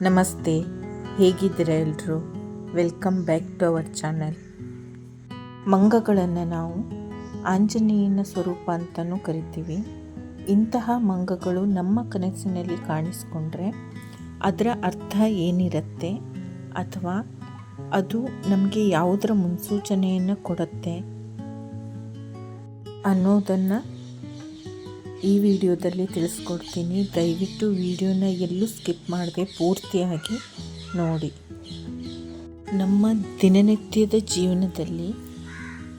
ನಮಸ್ತೆ, ಹೇಗಿದ್ದೀರಾ ಎಲ್ಲರೂ welcome back to our channel ಮಂಗಗಳನ್ನು ನಾವು ಆಂಜನೇಯನ ಸ್ವರೂಪ ಅಂತಲೂ ಕರಿತೀವಿ. ಇಂತಹ ಮಂಗಗಳು ನಮ್ಮ ಕನಸಿನಲ್ಲಿ ಕಾಣಿಸ್ಕೊಂಡ್ರೆ ಅದರ ಅರ್ಥ ಏನಿರುತ್ತೆ? ಅಥವಾ ಅದು ನಮಗೆ ಯಾವುದರ ಮುನ್ಸೂಚನೆಯನ್ನು ಕೊಡುತ್ತೆ? ಅನ್ನೋದನ್ನು ಈ ವಿಡಿಯೋದಲ್ಲಿ ತಿಳಿಸ್ಕೊಡ್ತೀನಿ. ದಯವಿಟ್ಟು ವಿಡಿಯೋನ ಎಲ್ಲೂ ಸ್ಕಿಪ್ ಮಾಡದೆ ಪೂರ್ತಿಯಾಗಿ ನೋಡಿ. ನಮ್ಮ ದಿನನಿತ್ಯದ ಜೀವನದಲ್ಲಿ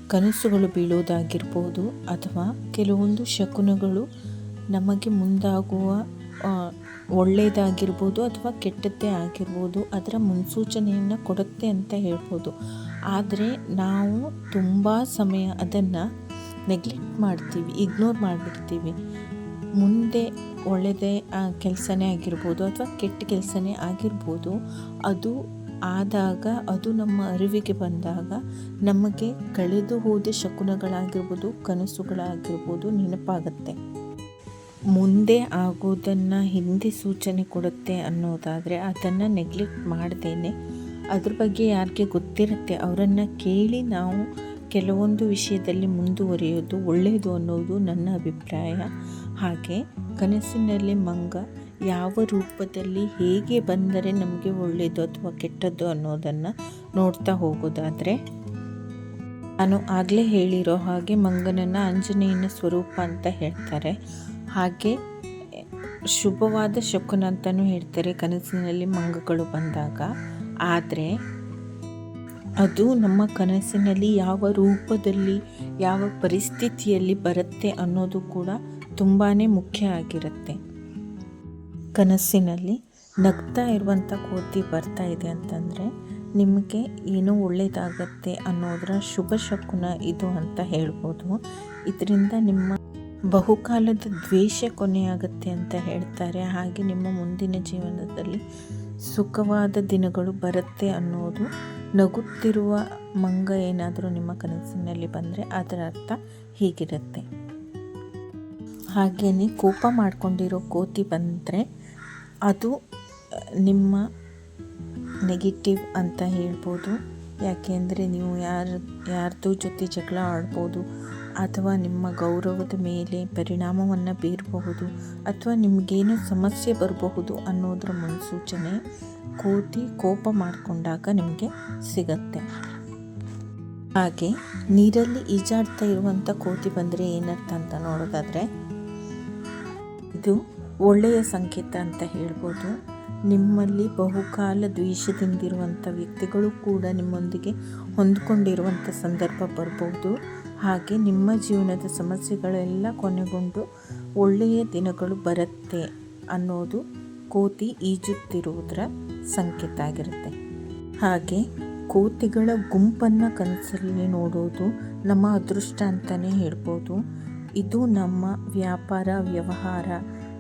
ಕನಸುಗಳು ಬೀಳೋದಾಗಿರ್ಬೋದು ಅಥವಾ ಕೆಲವೊಂದು ಶಕುನಗಳು ನಮಗೆ ಮುಂದಾಗುವ ಒಳ್ಳೆಯದಾಗಿರ್ಬೋದು ಅಥವಾ ಕೆಟ್ಟದ್ದೇ ಆಗಿರ್ಬೋದು, ಅದರ ಮುನ್ಸೂಚನೆಯನ್ನು ಕೊಡುತ್ತೆ ಅಂತ ಹೇಳ್ಬೋದು. ಆದರೆ ನಾವು ತುಂಬ ಸಮಯ ಅದನ್ನು ನೆಗ್ಲೆಕ್ಟ್ ಮಾಡ್ತೀವಿ, ಇಗ್ನೋರ್ ಮಾಡಿಬಿಡ್ತೀವಿ. ಮುಂದೆ ಒಳ್ಳೆಯದೇ ಕೆಲಸನೇ ಆಗಿರ್ಬೋದು ಅಥವಾ ಕೆಟ್ಟ ಕೆಲಸನೇ ಆಗಿರ್ಬೋದು, ಅದು ಆದಾಗ, ಅದು ನಮ್ಮ ಅರಿವಿಗೆ ಬಂದಾಗ ನಮಗೆ ಕಳೆದು ಹೋದ ಶಕುನಗಳಾಗಿರ್ಬೋದು, ಕನಸುಗಳಾಗಿರ್ಬೋದು ನೆನಪಾಗತ್ತೆ. ಮುಂದೆ ಆಗೋದನ್ನು ಹಿಂದೆ ಸೂಚನೆ ಕೊಡುತ್ತೆ ಅನ್ನೋದಾದರೆ ಅದನ್ನು ನೆಗ್ಲೆಕ್ಟ್ ಮಾಡ್ದೇನೆ. ಅದ್ರ ಬಗ್ಗೆ ಯಾರಿಗೆ ಗೊತ್ತಿರುತ್ತೆ, ಅವರನ್ನು ಕೇಳಿ ನಾವು ಕೆಲವೊಂದು ವಿಷಯದಲ್ಲಿ ಮುಂದುವರಿಯೋದು ಒಳ್ಳೆಯದು ಅನ್ನೋದು ನನ್ನ ಅಭಿಪ್ರಾಯ. ಹಾಗೆ ಕನಸಿನಲ್ಲಿ ಮಂಗ ಯಾವ ರೂಪದಲ್ಲಿ ಹೇಗೆ ಬಂದರೆ ನಮಗೆ ಒಳ್ಳೆಯದು ಅಥವಾ ಕೆಟ್ಟದ್ದು ಅನ್ನೋದನ್ನು ನೋಡ್ತಾ ಹೋಗೋದಾದರೆ, ನಾನು ಆಗಲೇ ಹೇಳಿರೋ ಹಾಗೆ ಮಂಗನನ್ನು ಆಂಜನೇಯನ ಸ್ವರೂಪ ಅಂತ ಹೇಳ್ತಾರೆ. ಹಾಗೆ ಶುಭವಾದ ಶಕುನ ಅಂತಲೂ ಹೇಳ್ತಾರೆ ಕನಸಿನಲ್ಲಿ ಮಂಗಗಳು ಬಂದಾಗ. ಆದರೆ ಅದು ನಮ್ಮ ಕನಸಿನಲ್ಲಿ ಯಾವ ರೂಪದಲ್ಲಿ, ಯಾವ ಪರಿಸ್ಥಿತಿಯಲ್ಲಿ ಬರುತ್ತೆ ಅನ್ನೋದು ಕೂಡ ತುಂಬಾ ಮುಖ್ಯ ಆಗಿರುತ್ತೆ. ಕನಸಿನಲ್ಲಿ ನಗ್ತಾ ಇರುವಂಥ ಕೋತಿ ಬರ್ತಾ ಇದೆ ಅಂತಂದರೆ ನಿಮಗೆ ಏನೋ ಒಳ್ಳೆಯದಾಗತ್ತೆ ಅನ್ನೋದರ ಶುಭ ಶಕುನ ಇದು ಅಂತ ಹೇಳ್ಬೋದು. ಇದರಿಂದ ನಿಮ್ಮ ಬಹುಕಾಲದ ದ್ವೇಷ ಕೊನೆಯಾಗುತ್ತೆ ಅಂತ ಹೇಳ್ತಾರೆ. ಹಾಗೆ ನಿಮ್ಮ ಮುಂದಿನ ಜೀವನದಲ್ಲಿ ಸುಖವಾದ ದಿನಗಳು ಬರುತ್ತೆ ಅನ್ನೋದು ನಗುತ್ತಿರುವ ಮಂಗ ಏನಾದರೂ ನಿಮ್ಮ ಕನಸಿನಲ್ಲಿ ಬಂದರೆ ಅದರ ಅರ್ಥ ಹೀಗಿರುತ್ತೆ. ಹಾಗೆಯೇ ಕೋಪ ಮಾಡಿಕೊಂಡಿರೋ ಕೋತಿ ಬಂದರೆ ಅದು ನಿಮ್ಮ ನೆಗೆಟಿವ್ ಅಂತ ಹೇಳ್ಬೋದು. ಯಾಕೆಂದರೆ ನೀವು ಯಾರ ಯಾರ್ದು ಜೊತೆ ಜಗಳ ಆಡ್ಬೋದು ಅಥವಾ ನಿಮ್ಮ ಗೌರವದ ಮೇಲೆ ಪರಿಣಾಮವನ್ನು ಬೀರಬಹುದು ಅಥವಾ ನಿಮಗೇನು ಸಮಸ್ಯೆ ಬರಬಹುದು ಅನ್ನೋದರ ಮುನ್ಸೂಚನೆ ಕೋತಿ ಕೋಪ ಮಾಡಿಕೊಂಡಾಗ ನಿಮಗೆ ಸಿಗತ್ತೆ. ಹಾಗೆ ನೀರಲ್ಲಿ ಈಜಾಡ್ತಾ ಇರುವಂಥ ಕೋತಿ ಬಂದರೆ ಏನರ್ಥ ಅಂತ ನೋಡೋದಾದರೆ, ಇದು ಒಳ್ಳೆಯ ಸಂಕೇತ ಅಂತ ಹೇಳ್ಬೋದು. ನಿಮ್ಮಲ್ಲಿ ಬಹುಕಾಲ ದ್ವೇಷದಿಂದಿರುವಂಥ ವ್ಯಕ್ತಿಗಳು ಕೂಡ ನಿಮ್ಮೊಂದಿಗೆ ಹೊಂದ್ಕೊಂಡಿರುವಂಥ ಸಂದರ್ಭ ಬರ್ಬೋದು. ಹಾಗೆ ನಿಮ್ಮ ಜೀವನದ ಸಮಸ್ಯೆಗಳೆಲ್ಲ ಕೊನೆಗೊಂಡು ಒಳ್ಳೆಯ ದಿನಗಳು ಬರುತ್ತೆ ಅನ್ನೋದು ಕೋತಿ ಈಜುತ್ತಿರುವುದರ ಸಂಕೇತ ಆಗಿರುತ್ತೆ. ಹಾಗೆ ಕೋತಿಗಳ ಗುಂಪನ್ನು ಕನಸಲ್ಲಿ ನೋಡೋದು ನಮ್ಮ ಅದೃಷ್ಟ ಅಂತಲೇ ಹೇಳ್ಬೋದು. ಇದು ನಮ್ಮ ವ್ಯಾಪಾರ, ವ್ಯವಹಾರ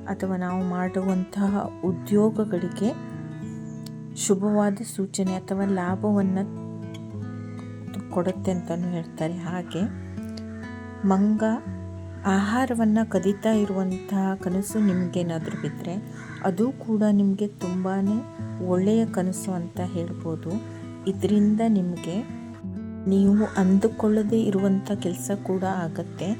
ಅಥವಾ ನಾವು ಮಾಡುವಂತಹ ಉದ್ಯೋಗಗಳಿಗೆ ಶುಭವಾದ ಸೂಚನೆ ಅಥವಾ ಲಾಭವನ್ನು ಕೊಡುತ್ತೆ ಅಂತಲೂ ಹೇಳ್ತಾರೆ. ಹಾಗೆ ಮಂಗ ಆಹಾರವನ್ನು ಕದೀತಾ ಇರುವಂತಹ ಕನಸು ನಿಮಗೇನಾದರೂ ಬಿದ್ದರೆ ಅದು ಕೂಡ ನಿಮಗೆ ತುಂಬಾ ಒಳ್ಳೆಯ ಕನಸು ಅಂತ ಹೇಳ್ಬೋದು. ಇದರಿಂದ ನಿಮಗೆ ನೀವು ಅಂದುಕೊಳ್ಳದೇ ಇರುವಂಥ ಕೆಲಸ ಕೂಡ ಆಗತ್ತೆ.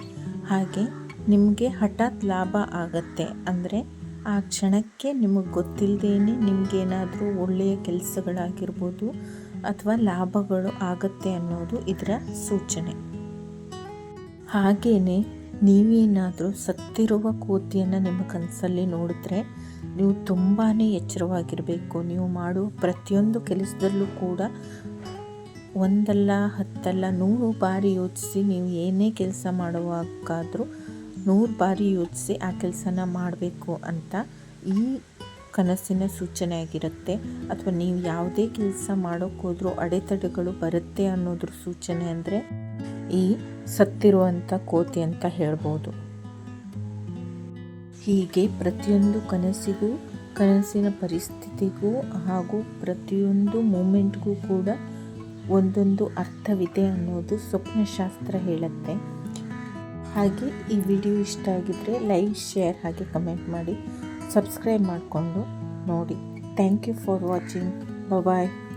ಹಾಗೆ ನಿಮಗೆ ಹಠಾತ್ ಲಾಭ ಆಗತ್ತೆ. ಅಂದರೆ ಆ ಕ್ಷಣಕ್ಕೆ ನಿಮಗೆ ಗೊತ್ತಿಲ್ಲದೇನೆ ನಿಮಗೇನಾದರೂ ಒಳ್ಳೆಯ ಕೆಲಸಗಳಾಗಿರ್ಬೋದು ಅಥವಾ ಲಾಭಗಳು ಆಗತ್ತೆ ಅನ್ನೋದು ಇದರ ಸೂಚನೆ. ಹಾಗೆಯೇ ನೀವೇನಾದರೂ ಸತ್ತಿರುವ ಕೋತಿಯನ್ನು ನಿಮ್ಮ ಕನಸಲ್ಲಿ ನೋಡಿದ್ರೆ ನೀವು ತುಂಬಾ ಎಚ್ಚರವಾಗಿರಬೇಕು. ನೀವು ಮಾಡುವ ಪ್ರತಿಯೊಂದು ಕೆಲಸದಲ್ಲೂ ಕೂಡ ಒಂದಲ್ಲ, ಹತ್ತಲ್ಲ, ನೂರು ಬಾರಿ ಯೋಚಿಸಿ ನೀವು ಏನೇ ಕೆಲಸ ಮಾಡುವಾಗಾದರೂ ನೂರು ಬಾರಿ ಯೋಚಿಸಿ ಆ ಕೆಲಸನ ಮಾಡಬೇಕು ಅಂತ ಈ ಕನಸಿನ ಸೂಚನೆ ಆಗಿರುತ್ತೆ. ಅಥವಾ ನೀವು ಯಾವುದೇ ಕೆಲಸ ಮಾಡೋಕ್ಕೋದ್ರೂ ಅಡೆತಡೆಗಳು ಬರುತ್ತೆ ಅನ್ನೋದ್ರ ಸೂಚನೆ ಅಂದರೆ ಈ ಸತ್ತಿರುವಂಥ ಕೋತಿ ಅಂತ ಹೇಳ್ಬೋದು. ಹೀಗೆ ಪ್ರತಿಯೊಂದು ಕನಸಿಗೂ, ಕನಸಿನ ಪರಿಸ್ಥಿತಿಗೂ ಹಾಗೂ ಪ್ರತಿಯೊಂದು ಮೂಮೆಂಟ್ಗೂ ಕೂಡ ಒಂದೊಂದು ಅರ್ಥವಿದೆ ಅನ್ನೋದು ಸ್ವಪ್ನಶಾಸ್ತ್ರ ಹೇಳುತ್ತೆ. ಹಾಗೆ ಈ ವಿಡಿಯೋ ಇಷ್ಟ ಆಗಿದ್ದರೆ ಲೈಕ್, ಶೇರ್ ಹಾಗೆ ಕಮೆಂಟ್ ಮಾಡಿ. ಸಬ್ಸ್ಕ್ರೈಬ್ ಮಾಡಿಕೊಂಡು ನೋಡಿ. Thank you for watching. Bye